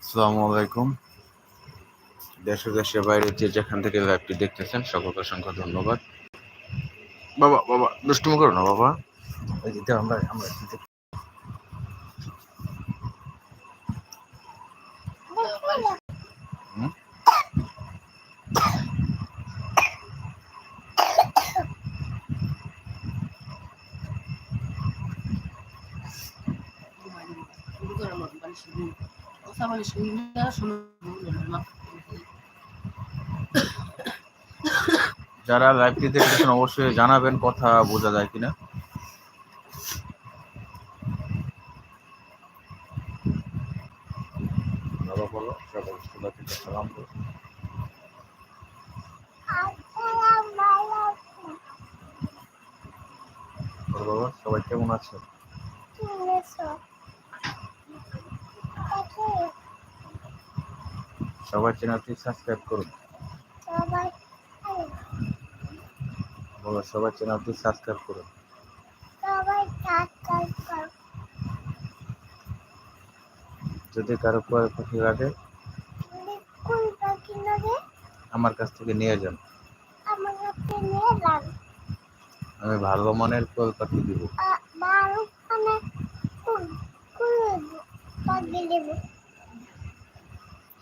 আসসালামু আলাইকুম। দেশে দেশে বাইরে যে যেখান থেকে লাইভটি দেখতেছেন সকলকে অসংখ্য ধন্যবাদ। বাবা বাবা দুষ্টুমি করো না বাবা। আমরা আমরা হুম? যারা লাইভটি দেখতেছেন অবশ্যই জানাবেন কথা বোঝা যায় কিনা। বলো সবাই কেমন আছে? সবাই চ্যানেলটি সাবস্ক্রাইব করুন। বাবা সবাই চ্যানেলটি সাবস্ক্রাইব করুন। যদি কারও পরে পাখি লাগে আমার কাছ থেকে নিয়ে যান। আমার কাছে নিয়ে যান। আমি ভালো মনের কোয়েল পাখি দেব।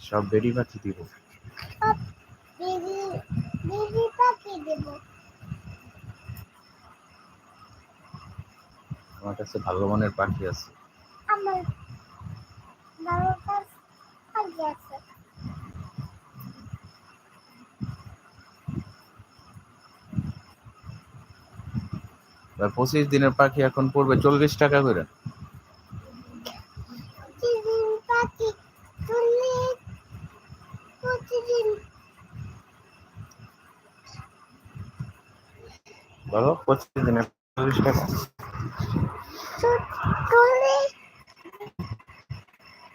সব বেডি পাখি দিব। আমার কাছে ভালো মানের পাখি আছে। আমার বারো পাখি আছে। পঁচিশ দিনের পাখি এখন পড়বে চল্লিশ টাকা করে। বলো পঁচিশ দিনের চল্লিশ টাকা তু- তুলি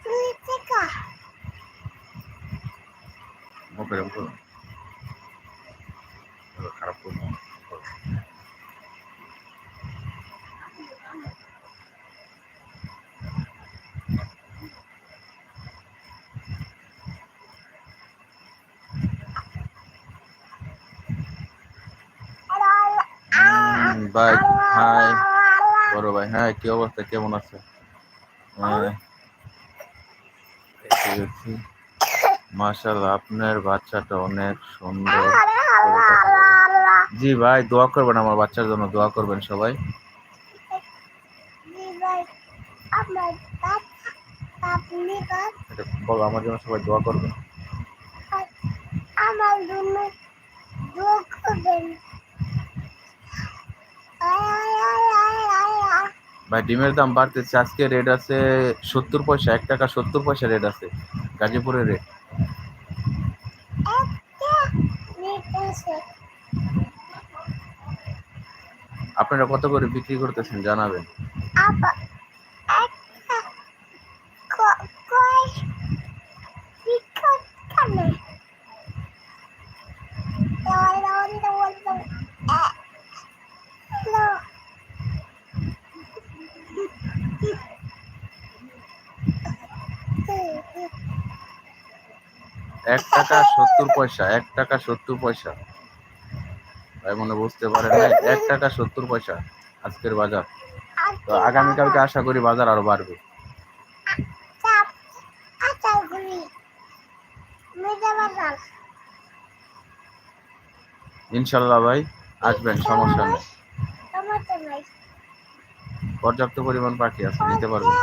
তুলি টাকা ওকে করুন খারাপ করব না। হুম, ভাই হাই বড় ভাই হ্যাঁ কি অবস্থা কেমন আছে? হ্যাঁ, মাশাল্লাহ আপনার বাচ্চাটা অনেক সুন্দর। জি ভাই দোয়া করবেন আমার বাচ্চার জন্য দোয়া করবেন সবাই। বলো আমার জন্য সবাই দোয়া করবেন। আমার জন্য দোয়া করবেন। ভাই, ডিমের দাম বাড়তেছে। আজকে রেট আছে সত্তর পয়সা, এক টাকা সত্তর পয়সা রেট আছে। গাজীপুরের রেট আপনারা কত করে বিক্রি করতেছেন জানাবেন। এক টাকা সত্তর পয়সা, এক টাকা সত্তর পয়সা। ভাই মনে বুঝতে পারেন নাই, এক টাকা সত্তর পয়সা আজকের বাজার। তো আগামীকালকে আশা করি বাজার আরও বাড়বে। ইনশাল্লাহ ভাই, আসবেন, সমস্যা নেই। পর্যাপ্ত পরিমাণ পাখি আছে, নিতে পারবেন।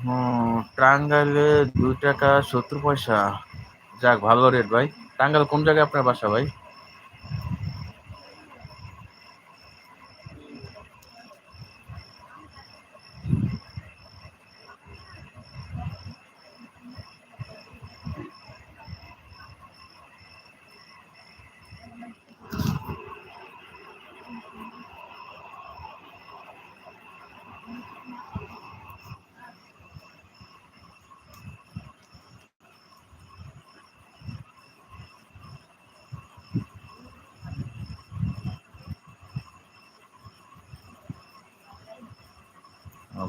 হুম, টাঙ্গাইলে দুই টাকা সত্তর পয়সা। যাক, ভালো রেট ভাই। টাঙ্গাইল কোন জায়গায় আপনার বাসা ভাই?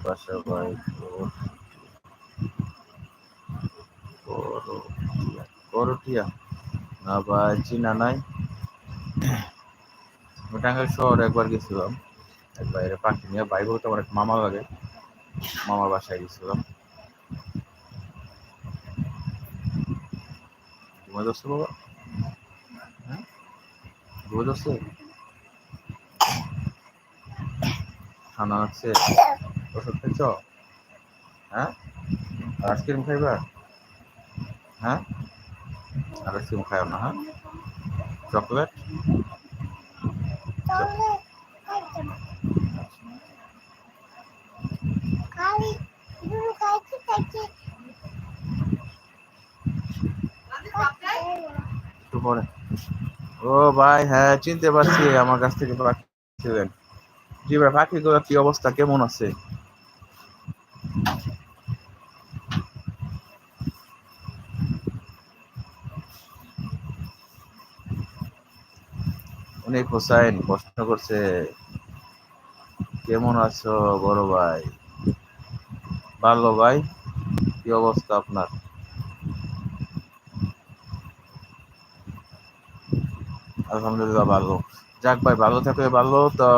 ভাই করটিয়া না ভাই চিনা নাই। টাঙ্গাইল শহরে একবার গেছিলাম। এক বাইরে পাখি নিয়ে, ভাই বলতে আমার এক মামা লাগে। মামার বাসায় গেছিলাম। ঘুমা যাচ্ছে বাবা? হ্যাঁ? ঘুমা যাচ্ছে? খানা আছে? ওষুধ খাইছ হ্যাঁ? আইসক্রিম খাইবা? হ্যাঁ? আইসক্রিম খাও না হ্যাঁ? চকলেট ও ভাই হ্যাঁ চিনতে পারছি, আমার কাছ থেকে পাখি ছিলেন জি ভাই, পাখিগুলোর কি অবস্থা? কেমন আছে? অনেক হোসাইন প্রশ্ন করছে, কেমন আছো বড় ভাই? ভালো ভাই, কি অবস্থা আপনার? আলহামদুলিল্লাহ ভালো। যাক ভাই, ভালো থাকলে ভালো। তো,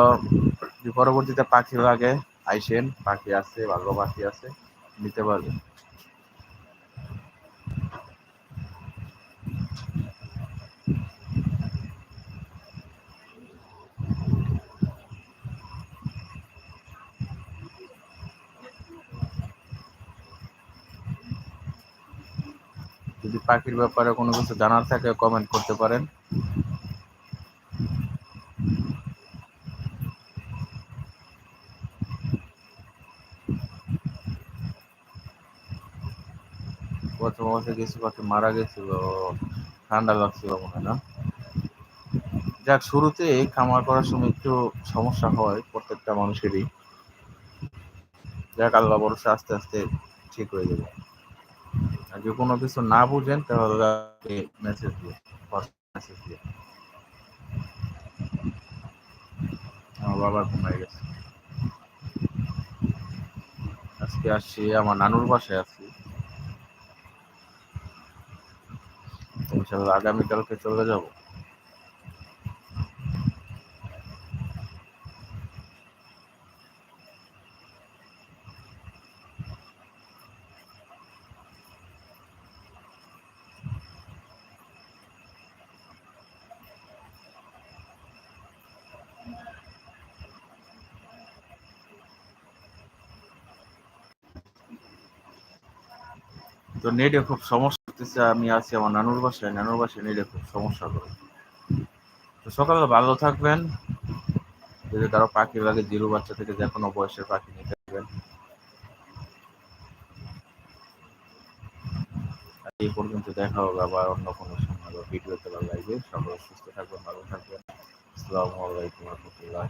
পরবর্তীতে পাখি লাগে আইসেন পাখি আছে ভালো পাখি আছে, নিতে পারবেন যদি পাখির ব্যাপারে কোনো কিছু জানার থাকে কমেন্ট করতে পারেন। অবস্থায় কিছু পাখি মারা গেছিল, ঠান্ডা লাগছিল মনে না? যাক, শুরুতে খামার করার সময় একটু সমস্যা হয় প্রত্যেকটা মানুষেরই। যাক, আল্লাহ ভরসা, আস্তে আস্তে ঠিক হয়ে যাবে। আর যদি কোনো কিছু না বুঝেন, তাহলে মেসেজ দিয়ে মেসেজ দিয়ে। আমার বাবা ঘুমাই গেছে। আজকে আসছি, আমার নানুর বাসায় আছি। ইনশাল্লাহ আগামীকালকে চলে যাব তো নেটে খুব সমস্যা হতেছে আমি আছি আমার নানুর বাসায় নানুর বাসায় নিলে খুব সমস্যা করে তো সকালে ভালো থাকবেন। যদি কারও পাখি লাগে জিরো বাচ্চা থেকে যে কোনো বয়সের পাখি নিতে আর এই পর্যন্ত দেখা হবে আবার অন্য কোনো সময় ভিডিওতে ভালো লাগবে সকলে সুস্থ থাকবেন, ভালো থাকবেন। আসসালামু আলাইকুম রহমতুল্লাহ